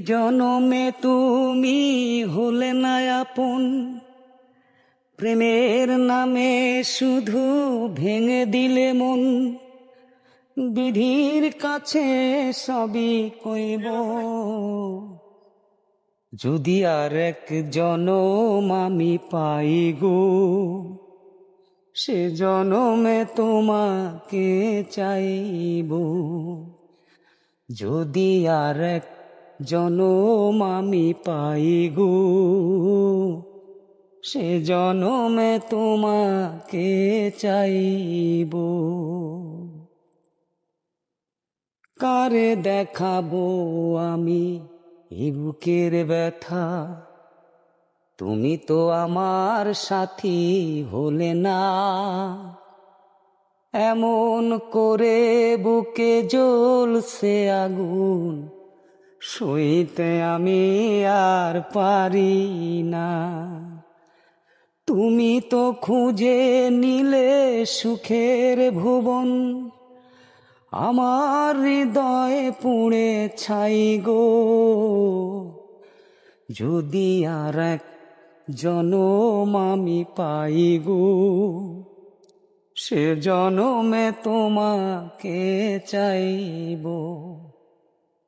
জনমে তুমি হলে না আপন। প্রেমের নামে শুধু ভেঙে দিলে মন। বিধির কাছে সবই কইব। যদি আর এক জনম আমি পাই গো, সে জনমে তোমাকে চাইব। যদি আর এক জনম আমি পাই গো। সে জনমে তোমাকে চাইব। কারে দেখাবো আমি বুকের ব্যথা? তুমি তো আমার সাথী হলে না। এমন করে বুকে জ্বলছে আগুন। সইতে আমি আর পারি না। তুমি তো খুঁজে নিলে সুখের ভুবন। আমার হৃদয়ে পুড়ে ছাই গো। যদি আর এক জনম আমি পাই গো, সে জনমে তোমাকে চাইব।